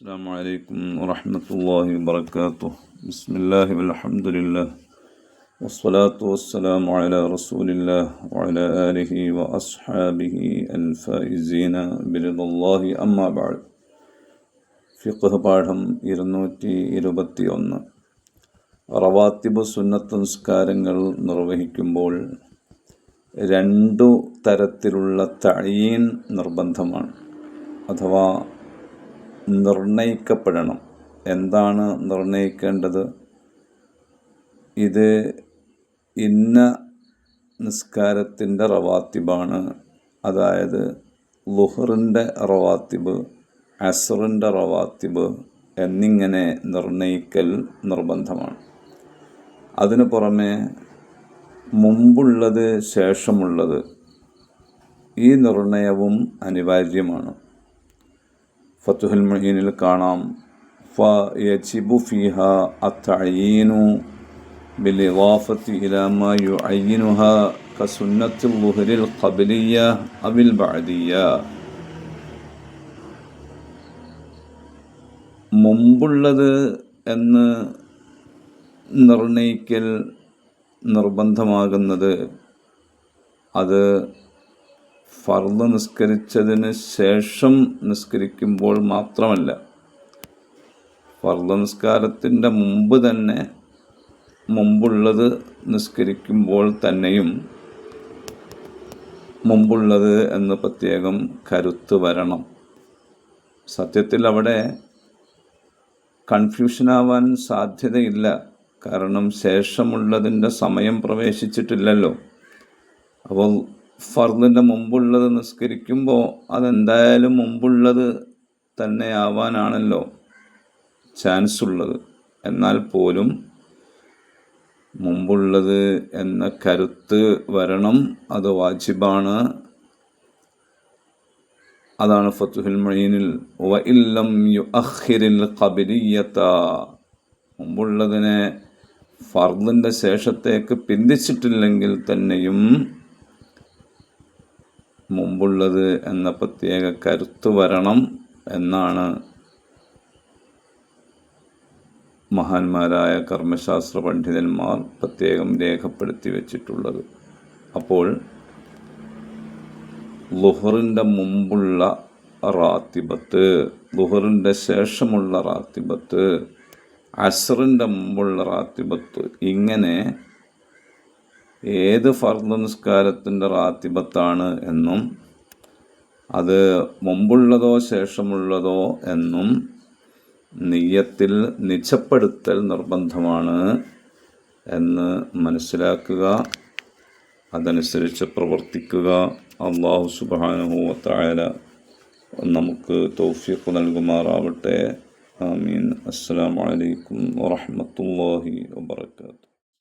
السلام عليكم ورحمة الله وبركاته بسم الله والحمد لله والصلاة والسلام على رسول الله وعلى آله وأصحابه الفائزين برضا الله أما بعد ഫിഖ് പാഠം ഇരുന്നൂറ്റി ഇരുപത്തി ഒന്ന് റവാത്തിബ് സുന്നത്ത് നിസ്കാരങ്ങൾ നിർവഹിക്കുമ്പോൾ രണ്ടു തരത്തിലുള്ള തഴീൻ നിർബന്ധമാണ് അഥവാ നിർണയിക്കപ്പെടണം. എന്താണ് നിർണയിക്കേണ്ടത്? ഇത് ഇന്ന നിസ്കാരത്തിന്റെ റവാത്തിബാണ്. അതായത് ലുഹറിന്റെ റവാത്തിബ് അസറിന്റെ റവാത്തിബ് എന്നിങ്ങനെ നിർണയിക്കൽ നിർബന്ധമാണ്. അതിനു പുറമെ മുമ്പുള്ളത് ശേഷമുള്ളത് ഈ നിർണയവും അനിവാര്യമാണ്. ഫത്തുഹുൽ മൊഹീനിൽ കാണാം ഫ യജിബു ഫിഹ അത്തഴീനു بالإضافة إلى ما يعينها كسنة الظهر القبلية أو البعدية മുമ്പുള്ളത് എന്ന് നിർണയിക്കൽ നിർബന്ധമാകുന്നത് അത് ഫർദ് നിസ്കരിച്ചതിന് ശേഷം നിസ്കരിക്കുമ്പോൾ മാത്രമല്ല ഫർദ് നിസ്കാരത്തിന്റെ മുമ്പ് തന്നെ മുമ്പുള്ളത് നിസ്കരിക്കുമ്പോൾ തന്നെയും മുമ്പുള്ളത് എന്ന് പ്രത്യേകം കരുത്ത് വരണം. സത്യത്തിൽ അവിടെ കൺഫ്യൂഷനാവാൻ സാധ്യതയില്ല. കാരണം ശേഷമുള്ളതിന്റെ സമയം പ്രവേശിച്ചിട്ടില്ലല്ലോ. അപ്പോൾ ഫർദിന്റെ മുമ്പുള്ളത് നിസ്കരിക്കുമ്പോൾ അതെന്തായാലും മുമ്പുള്ളത് തന്നെ ആവാനാണല്ലോ ചാൻസ് ഉള്ളത് എന്നാൽ പോലും മുമ്പുള്ളത് എന്ന കരുത്ത് വരണം അത് വാജിബാണ്. അതാണ് ഫത്തുഹുൽ മൊയ്നിൽ വ ഇല്ലം യു അഖിരിൽ കബിരിയത്ത മുമ്പുള്ളതിനെ ഫർദിന്റെ ശേഷത്തേക്ക് പിന്തിച്ചിട്ടില്ലെങ്കിൽ തന്നെയും മുമ്പുള്ളത് എന്ന പ്രത്യേക കരുത്ത് വരണം എന്നാണ് മഹാന്മാരായ കർമ്മശാസ്ത്ര പണ്ഡിതന്മാർ പ്രത്യേകം രേഖപ്പെടുത്തി വച്ചിട്ടുള്ളത്. അപ്പോൾ ലുഹറിന്റെ മുമ്പുള്ള റാത്തിബത്ത് ലുഹറിന്റെ ശേഷമുള്ള റാത്തിബത്ത് അസറിന്റെ മുമ്പുള്ള റാത്തിബത്ത് ഇങ്ങനെ ഏത് ഫർദ് നിസ്കാരത്തിന്റെ റാത്തിബത്താണ് എന്നും അത് മുമ്പുള്ളതോ ശേഷമുള്ളതോ എന്നും നെയ്യത്തിൽ നിജപ്പെടുത്തൽ നിർബന്ധമാണ് എന്ന് മനസ്സിലാക്കുക അതനുസരിച്ച് പ്രവർത്തിക്കുക. അള്ളാഹു സുബാനുഭവത്തായ നമുക്ക് തൗഫീഖ് നൽകുമാറാവട്ടെ. ആമീൻ. അസ്സാം വലൈക്കും വാഹമത്തല്ലാഹി വാബർക്കാത്തു